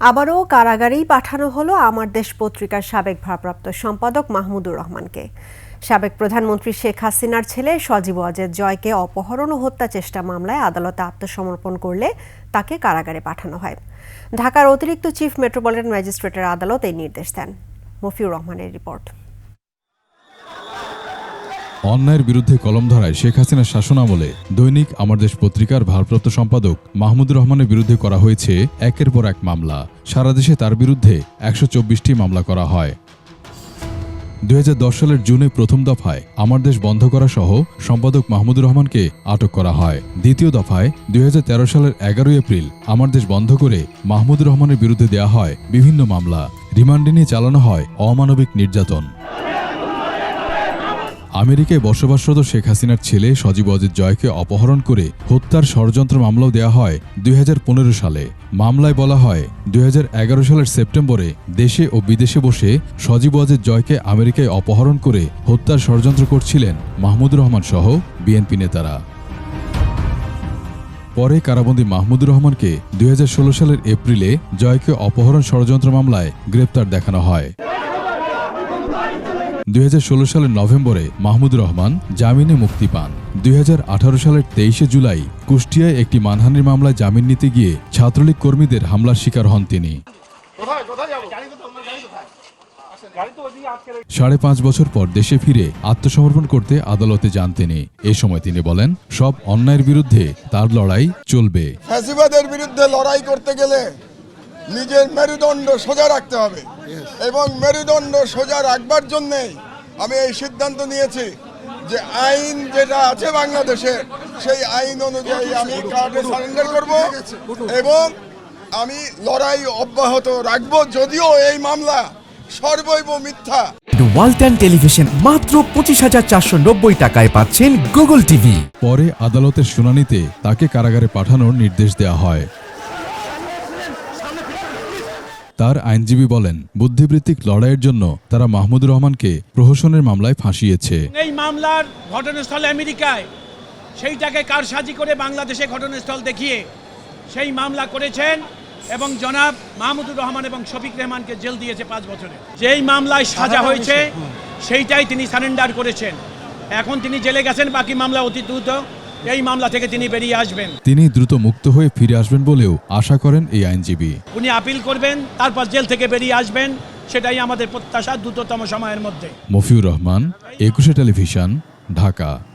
আবারও কারাগারেই পাঠানো হলো আমার দেশ পত্রিকার সাবেক ভারপ্রাপ্ত সম্পাদক মাহমুদুর রহমানকে। সাবেক প্রধানমন্ত্রী শেখ হাসিনার ছেলে সজীব অজেদ জয়কে অপহরণ ও হত্যা চেষ্টা মামলায় আদালতে আত্মসমর্পণ করলে তাকে কারাগারে পাঠানো হয়। ঢাকার অতিরিক্ত চিফ মেট্রোপলিটন ম্যাজিস্ট্রেটের আদালত এই নির্দেশ দেন। মফিউর রহমানের রিপোর্ট। অন্যায়ের বিরুদ্ধে কলম ধরায় শেখ হাসিনার শাসনামলে দৈনিক আমার দেশ পত্রিকার ভারপ্রাপ্ত সম্পাদক মাহমুদুর রহমানের বিরুদ্ধে করা হয়েছে একের পর এক মামলা। সারা দেশে তার বিরুদ্ধে একশো চব্বিশটি মামলা করা হয়। দু হাজার দশ সালের জুনে প্রথম দফায় আমার দেশ বন্ধ করা সহ সম্পাদক মাহমুদুর রহমানকে আটক করা হয়। দ্বিতীয় দফায় দুই হাজার তেরো সালের এগারোই এপ্রিল আমার দেশ বন্ধ করে মাহমুদুর রহমানের বিরুদ্ধে দেয়া হয় বিভিন্ন মামলা। রিমান্ডে নিয়ে চালানো হয় অমানবিক নির্যাতন। আমেরিকায় বসবাসরত শেখ হাসিনার ছেলে সজীব অজিত জয়কে অপহরণ করে হত্যার ষড়যন্ত্র মামলাও দেয়া হয় দুই হাজার পনেরো সালে। মামলায় বলা হয়, দুই হাজার এগারো সালের সেপ্টেম্বরে দেশে ও বিদেশে বসে সজীব অজিত জয়কে আমেরিকায় অপহরণ করে হত্যার ষড়যন্ত্র করছিলেন মাহমুদুর রহমান সহ বিএনপি নেতারা। পরে কারাবন্দী মাহমুদুর রহমানকে দুই হাজার ষোলো সালের এপ্রিলে জয়কে অপহরণ ষড়যন্ত্র মামলায় গ্রেপ্তার দেখানো হয়। দুই সালের নভেম্বরে মাহমুদুর রহমান জামিনে মুক্তি পান। দুই হাজার আঠারো সালের তেইশে জুলাই কুষ্টিয়ায় একটি মানহানির মামলায় জামিন নিতে গিয়ে ছাত্রলীগ কর্মীদের হামলার শিকার হন তিনি। সাড়ে পাঁচ বছর পর দেশে ফিরে আত্মসমর্পণ করতে আদালতে যান তিনি। এ সময় তিনি বলেন, সব অন্যায়ের বিরুদ্ধে তার লড়াই চলবে। ফ্যাসিবাদের বিরুদ্ধে লড়াই করতে গেলে নিজের মেরুদণ্ড সোজা রাখতে হবে। এবং মেরুদণ্ড সোজা রাখবার জন্যেই আমি এই সিদ্ধান্ত নিয়েছি যে আইন যেটা আছে বাংলাদেশে সেই আইন অনুযায়ী আমি কার্ডে সারেন্ডার করব এবং আমি লড়াই অব্যাহত রাখব যদিও এই মামলা সর্বৈব মিথ্যা। ওয়ালটন টেলিভিশন মাত্র পঁচিশ হাজার চারশো নব্বই টাকায় পাচ্ছেন গুগল টিভি। পরে আদালতের শুনানিতে তাকে কারাগারে পাঠানোর নির্দেশ দেওয়া হয়। তার আইনজীবী বলেন বুদ্ধিবৃত্তিক লড়াইয়ের জন্য তারা মাহমুদুর রহমানকে প্রহসনের মামলায় ফাঁসিয়েছে। এই মামলার ঘটনাস্থল আমেরিকায় সেইটাকে কারসাজি করে বাংলাদেশে ঘটনাস্থল দেখিয়ে সেই মামলা করেছেন এবং জনাব মাহমুদুর রহমান এবং শফিক রহমানকে জেল দিয়েছে পাঁচ বছরে। যেই মামলায় সাজা হয়েছে সেইটাই তিনি সারেন্ডার করেছেন। এখন তিনি জেলে গেছেন বাকি মামলা অতি দ্রুত এই মামলা থেকে তিনি বেরিয়ে আসবেন। তিনি দ্রুত মুক্ত হয়ে ফিরে আসবেন বলেও আশা করেন এই আইনজীবী। উনি আপিল করবেন তারপর জেল থেকে বেরিয়ে আসবেন। সেটাই আমাদের প্রত্যাশা দ্রুততম সময়ের মধ্যে। মফিউর রহমান একুশে টেলিভিশন ঢাকা।